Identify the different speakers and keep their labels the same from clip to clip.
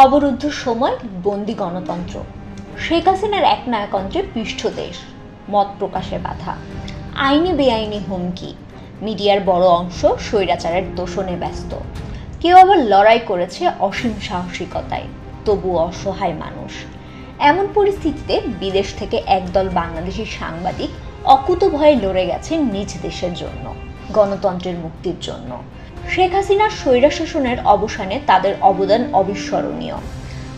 Speaker 1: অবরুদ্ধ সময় বন্দি গণতন্ত্র। শেখ হাসিনার এক নায়কন্ত্রে পৃষ্ঠদেশ মত প্রকাশে বাধা। আইনি বেআইনি হুমকি। মিডিয়ার বড় অংশ স্বৈরাচারের দোষণে ব্যস্ত। কেউ আবার লড়াই করেছে অসীম সাহসিকতায়। তবু অসহায় মানুষ। এমন পরিস্থিতিতে বিদেশ থেকে একদল বাংলাদেশি সাংবাদিক অকুত ভয়ে লড়ে গেছে নিজ দেশের জন্য, গণতন্ত্রের মুক্তির জন্য। শেখ হাসিনার স্বৈরাশাসনের অবসানে তাদের অবদান অবিস্মরণীয়।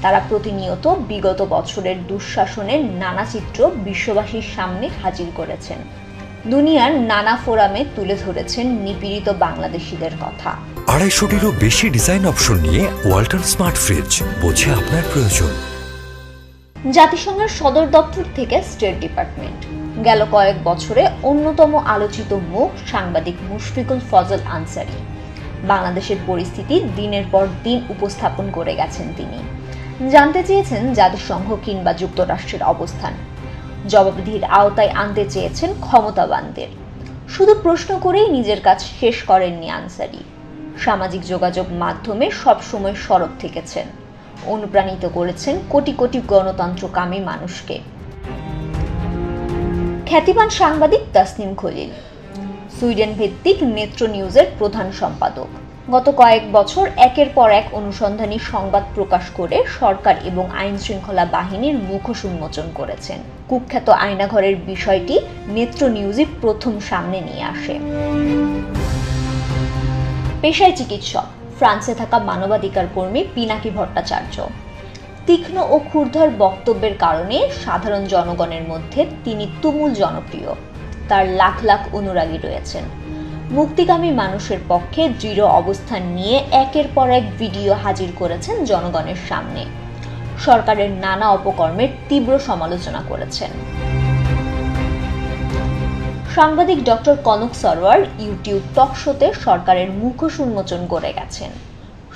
Speaker 1: তারা প্রতিনিয়ত বিগত বছরের দুঃশাসনের নানা চিত্র বিশ্ববাসীর সামনে হাজির করেছেন। দুনিয়ার নানা ফোরামে তুলে ধরেছেন নিপীড়িত বাংলাদেশিদের কথা।
Speaker 2: আড়াইশোটিরও বেশি ডিজাইন অপশন নিয়ে ওয়াল্টন স্মার্ট ফ্রিজ বোঝে আপনার প্রয়োজন।
Speaker 1: জাতিসংঘের সদর দপ্তর থেকে স্টেট ডিপার্টমেন্ট। গেল কয়েক বছরে অন্যতম আলোচিত মুখ সাংবাদিক মুশফিকুল ফজল আনসারি। বাংলাদেশের পরিস্থিতি দিনের পর দিন উপস্থাপন করে গেছেন তিনি। জানতে চেয়েছেন জাতিসংঘ কিংবা যুক্তরাষ্ট্রের অবস্থান। জবাবদিহির আওতায় আনতে চেয়েছেন ক্ষমতাবানদের। শুধু প্রশ্ন করেই নিজের কাজ শেষ করেননি আনসারি। সামাজিক যোগাযোগ মাধ্যমে সবসময় সরব থেকেছেন। অনুপ্রাণিত করেছেন কোটি কোটি গণতন্ত্র গণতন্ত্রকামী মানুষকে। খ্যাতিমান সাংবাদিক তাসনিম খলিল। সুইডেন ভিত্তিক নেত্র নিউজের প্রধান সম্পাদক। গত কয়েক বছর একের পর এক অনুসন্ধানী সংবাদ প্রকাশ করে সরকার এবং আইন শৃঙ্খলা বাহিনীর মুখোশ উন্মোচন করেছেন। কুখ্যাত আয়নাঘরের বিষয়টি নেত্র নিউজই প্রথম সামনে নিয়ে আসে। পেশায় চিকিৎসক, ফ্রান্সে থাকা মানবাধিকার কর্মী পিনাকি ভট্টাচার্য। তীক্ষ্ণ ও ক্ষুরধর বক্তব্যের কারণে সাধারণ জনগণের মধ্যে তিনি তুমুল জনপ্রিয়। তার লাখ লাখ অনুরাগী রয়েছেন। মুক্তিকামী মানুষের পক্ষে দৃঢ় অবস্থান নিয়ে একের পর এক ভিডিও হাজির করেছেন জনগণের সামনে। সরকারের নানা অপকর্মের তীব্র সমালোচনা করেছেন। সাংবাদিক doctor Kanak Sarwar YouTube talk শোতে সরকারের মুখোশ উন্মোচন করে গেছেন।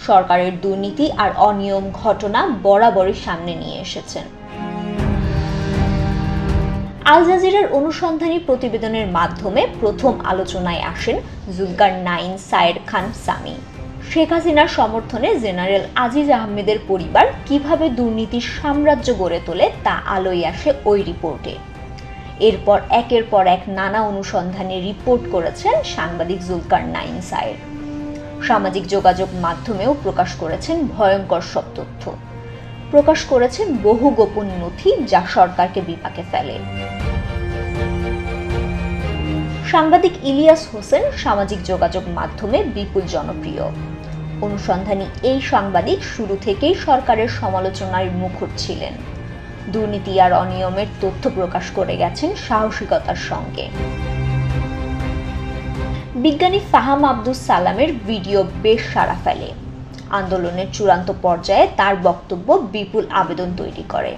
Speaker 1: সরকারের দুর্নীতি আর অনিয়ম ঘটনা বরাবরই সামনে নিয়ে এসেছেন। আল জাজিরার অনুসন্ধানী প্রতিবেদনের মাধ্যমে প্রথম আলোচনায় আসেন জুলকার নাইন সায়ের খান সামি। শেখ হাসিনার সমর্থনে জেনারেল আজিজ আহমেদের পরিবার কীভাবে দুর্নীতির সাম্রাজ্য গড়ে তোলে তা আলোয় আসে ওই রিপোর্টে। এরপর একের পর এক নানা অনুসন্ধানে রিপোর্ট করেছেন সাংবাদিক জুলকার নাইন সায়ের। সামাজিক যোগাযোগ মাধ্যমেও প্রকাশ করেছেন ভয়ঙ্কর সব তথ্য। প্রকাশ করেছেন বহু গোপন নথি যা সরকারকে বিপাকে ফেলে। সাংবাদিক ইলিয়াস হোসেন সামাজিক যোগাযোগ মাধ্যমে বিপুল জনপ্রিয়। অনুসন্ধানী এই সাংবাদিক শুরু থেকেই সরকারের সমালোচনার মুখর ছিলেন। দুর্নীতি আর অনিয়মের তথ্য প্রকাশ করে গেছেন সাহসিকতার সঙ্গে। বিজ্ঞানী ফাহাম আব্দুস সালামের ভিডিও বেশ সাড়া ফেলে। আন্দোলনের চূড়ান্ত পর্যায়ে তার বক্তব্য বিপুল আবেদন তৈরি করে।